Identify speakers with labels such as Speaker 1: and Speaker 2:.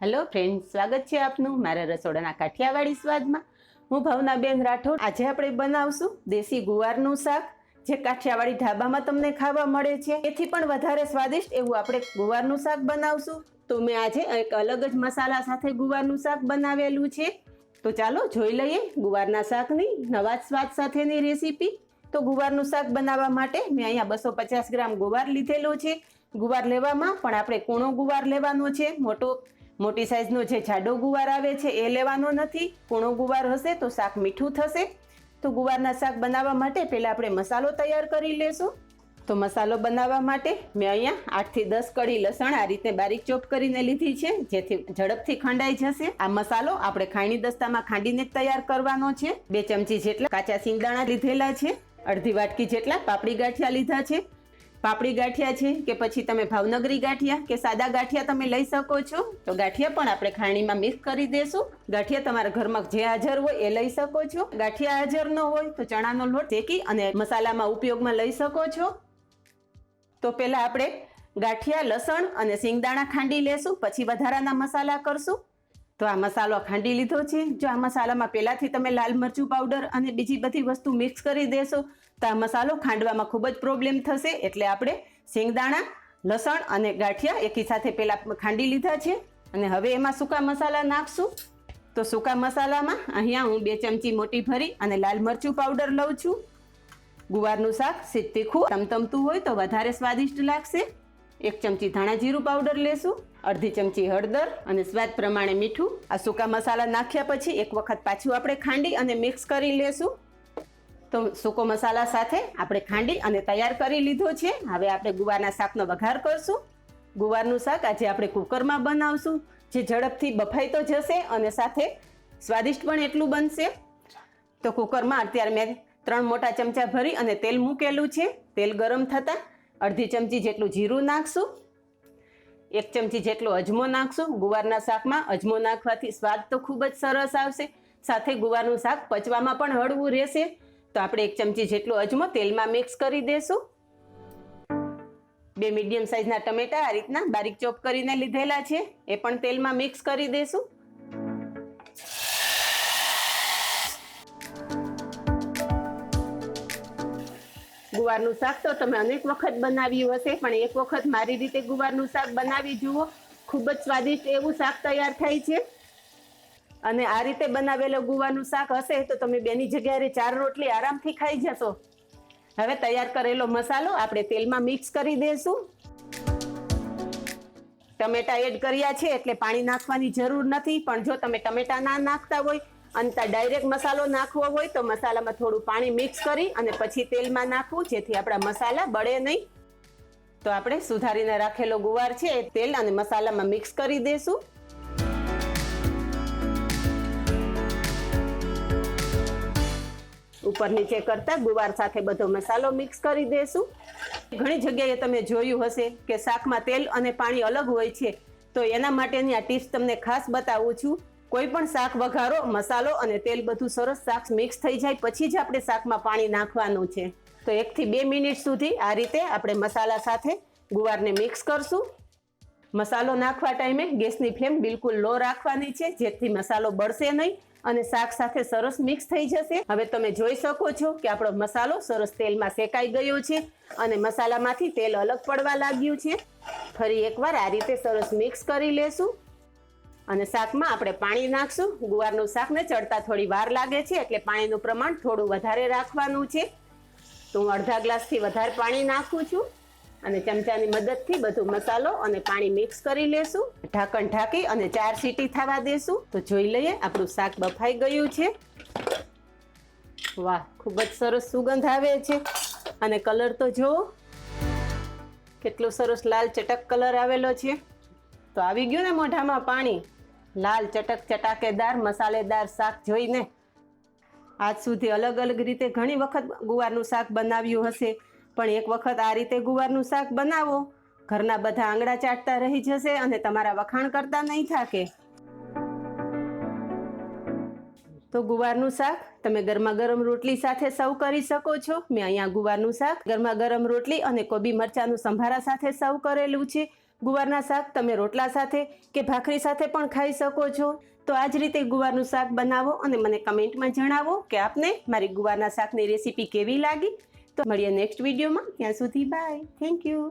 Speaker 1: Hello friend સ્વાગત છે આપનું મારા રસોડાના કાઠિયાવાડી સ્વાદમાં. હું ભાવનાબેન રાઠોડ. આજે આપણે બનાવશું દેશી ગુવારનું શાક, જે કાઠિયાવાડી ઢાબામાં તમને ખાવા મળે છે. એથી પણ વધારે સ્વાદિષ્ટ એવું આપણે ગુવારનું શાક બનાવશું. તો મેં આજે એક અલગ જ મસાલા સાથે ગુવારનું શાક બનાવેલું છે. તો ચાલો જોઈ લઈએ ગુવારના શાકની નવા જ સ્વાદ સાથેની રેસીપી. તો ગુવારનું શાક બનાવવા માટે મેં અહીંયા બસો પચાસ ગ્રામ ગુવાર લીધેલો છે. ગુવાર લેવામાં પણ આપણે કૂણો ગુવાર લેવાનો છે. મોટો મોટી સાઇઝનો જે જાડો ગુવાર આવે છે એ લેવાનો નથી. કૂણો ગુવાર હશે તો શાક મીઠું થશે. તો ગુવારના શાક બનાવવા માટે પહેલાં આપણે મસાલો તૈયાર કરી લેશું. તો મસાલો બનાવવા માટે મેં અહીંયા આઠથી દસ કળી લસણ આ રીતે બારીક ચોપ કરીને લીધી છે, જેથી ઝડપથી ખંડાઈ જશે. આ મસાલો આપણે ખાયણી દસ્તામાં ખાંડીને તૈયાર કરવાનો છે. બે ચમચી જેટલા કાચા સિંગદાણા લીધેલા છે. અડધી વાટકી જેટલા પાપડી ગાંઠિયા લીધા છે. પાપડી ગાંઠિયા છે કે પછી તમે ભાવનગરી ગાંઠિયા કે સાદા ગાંઠિયા તમે લઈ શકો છો? તો ગાંઠિયા પણ આપણે ખાણીમાં મિક્સ કરી દેશું. ગાંઠિયા તમારા ઘરમાં જે હાજર હોય એ લઈ શકો છો. ગાંઠિયા હાજર ન હોય તો ચણાનો લોટ શેકી અને મસાલામાં ઉપયોગમાં લઈ શકો છો. તો પહેલાં આપણે ગાંઠિયા, લસણ અને સિંગદાણા ખાંડી લેશું. પછી વધારાના મસાલા કરશું. તો આ મસાલો ખાંડી લીધો છે. જો આ મસાલામાં પહેલાંથી તમે લાલ મરચું પાવડર અને બીજી બધી વસ્તુ મિક્સ કરી દેશો, તો આ મસાલો ખાંડવામાં ખૂબ જ પ્રોબ્લેમ થશે. એટલે આપણે શેંગદાણા, લસણ અને ગાંઠિયા એકી સાથે પહેલાં ખાંડી લીધા છે. અને હવે એમાં સૂકા મસાલા નાખશું. તો સૂકા મસાલામાં અહીંયા હું બે ચમચી મોટી ભરી અને લાલ મરચું પાવડર લઉં છું. ગુવારનું શાક સીધ તીખું તમતમતું હોય તો વધારે સ્વાદિષ્ટ લાગશે. એક ચમચી ધાણા જીરું પાવડર લેશું, અડધી ચમચી હળદર અને સ્વાદ પ્રમાણે મીઠું. આ સૂકા મસાલા નાખ્યા પછી એક વખત પાછું આપણે ખાંડી અને મિક્સ કરી લેશું. તો સૂકો મસાલા સાથે આપણે ખાંડી અને તૈયાર કરી લીધો છે. હવે આપણે ગુવારના શાકનો વઘાર કરશું. ગુવારનું શાક આજે આપણે કુકરમાં બનાવશું. જે ઝડપથી બફાઈ તો જશે અને સાથે સ્વાદિષ્ટ પણ એટલું બનશે. તો કુકરમાં અત્યારે મેં ત્રણ મોટા ચમચા ભરી અને તેલ મૂકેલું છે. તેલ ગરમ થતાં અડધી ચમચી જેટલું જીરું નાખશું, એક ચમચી જેટલો અજમો નાખશું. ગુવારના શાકમાં અજમો નાખવાથી સ્વાદ તો ખૂબ જ સરસ આવશે. સાથે ગુવારનું શાક પચવામાં પણ હળવું રહેશે. તો આપણે એક ચમચી જેટલો અજમો તેલમાં મિક્સ કરી દેશું. બે મીડિયમ સાઇઝના ટમેટા આ રીતના બારીક ચોપ કરીને લીધેલા છે. એ પણ તેલમાં મિક્સ કરી દેશું. ગુવારનું શાક તો તમે અનેક વખત બનાવ્યું હશે, પણ એક વખત મારી રીતે ગુવારનું શાક બનાવી જુઓ. ખૂબ જ સ્વાદિષ્ટ એવું શાક તૈયાર થાય છે. અને આ રીતે બનાવેલો ગુવાનું શાક હશે તો તમે બેની જગ્યાએ ચાર રોટલી આરામથી ખાઈ જશો. હવે તૈયાર કરેલો મસાલો આપણે તેલમાં મિક્સ કરી દઈશું ટમેટા એડ કર્યા છે એટલે પાણી નાખવાની જરૂર નથી, પણ જો તમે ટમેટા ના નાખતા હોય અને ડાયરેક્ટ મસાલો નાખવો હોય તો મસાલામાં થોડું પાણી મિક્સ કરી અને પછી તેલમાં નાખવું, જેથી આપણા મસાલા બળે નહીં. તો આપણે સુધારીને રાખેલો ગુવાર છે એ તેલ અને મસાલામાં મિક્સ કરી દઈશું ઉપર નીચે કરતા ગુવાર સાથે બધો મસાલો મિક્સ કરી દેશું. ઘણી જગ્યાએ તમે જોયું હશે કે શાકમાં તેલ અને પાણી અલગ હોય છે, તો એના માટેની આ ટિપ્સ તમને ખાસ બતાવું છું. કોઈ પણ શાક વઘારો, મસાલો અને તેલ બધું સરસ શાક મિક્સ થઈ જાય, પછી જ આપણે શાકમાં પાણી નાખવાનું છે. તો એકથી બે મિનિટ સુધી આ રીતે આપણે મસાલા સાથે ગુવારને મિક્સ કરશું. મસાલો નાખવા ટાઈમે ગેસની ફ્લેમ બિલકુલ લો રાખવાની છે, જેથી મસાલો બળશે નહીં અને શાક સાથે સરસ મિક્સ થઈ જશે. હવે તમે જોઈ શકો છો કે આપણો મસાલો સરસ તેલમાં શેકાઈ ગયો છે અને મસાલામાંથી તેલ અલગ પડવા લાગ્યું છે. ફરી એકવાર આ રીતે સરસ મિક્સ કરી લેશું. અને શાકમાં આપણે પાણી નાખશું. ગુવારનું શાકને ચડતા થોડી વાર લાગે છે, એટલે પાણીનું પ્રમાણ થોડું વધારે રાખવાનું છે. તો હું અડધા ગ્લાસથી વધારે પાણી નાખું છું અને ચમચાની મદદથી બધું મસાલો અને પાણી મિક્સ કરી લેશું. ઢાંકણ ઢાંકી અને ચાર સીટી થવા દેશું. તો જોઈ લઈએ, આપણું શાક બફાઈ ગયું છે. વાહ, ખૂબ જ સરસ સુગંધ આવે છે. અને કલર તો જુઓ, કેટલો સરસ લાલ ચટક કલર આવેલો છે. તો આવી ગયું ને મોઢામાં પાણી. લાલ ચટક ચટાકેદાર, મસાલેદાર શાક જોઈને આજ સુધી અલગ અલગ રીતે ઘણી વખત ગુવારનું શાક બનાવ્યું હશે. પણ એક વખત આ રીતે ગુવારનું શાક બનાવો. ઘરના બધા આંગળા ચાટતા રહી જશે અને તમારા વખાણ કરતા નહીં થાકે. તો ગુવારનું શાક તમે ગરમા ગરમ રોટલી સાથે સર્વ કરી શકો છો. મેં અહીંયા ગુવારનું શાક ગરમા ગરમ રોટલી અને કોબી મરચાંનું સંભારા સાથે સર્વ કરેલું છે. ગુવારના શાક તમે રોટલા સાથે કે ભાખરી સાથે પણ ખાઈ શકો છો. તો આ જ રીતે ગુવારનું શાક બનાવો અને મને કમેન્ટમાં જણાવો કે આપને મારી ગુવારના શાકની રેસીપી કેવી લાગી. તો મળીએ નેક્સ્ટ વિડીયોમાં. ત્યાં સુધી બાય. Thank you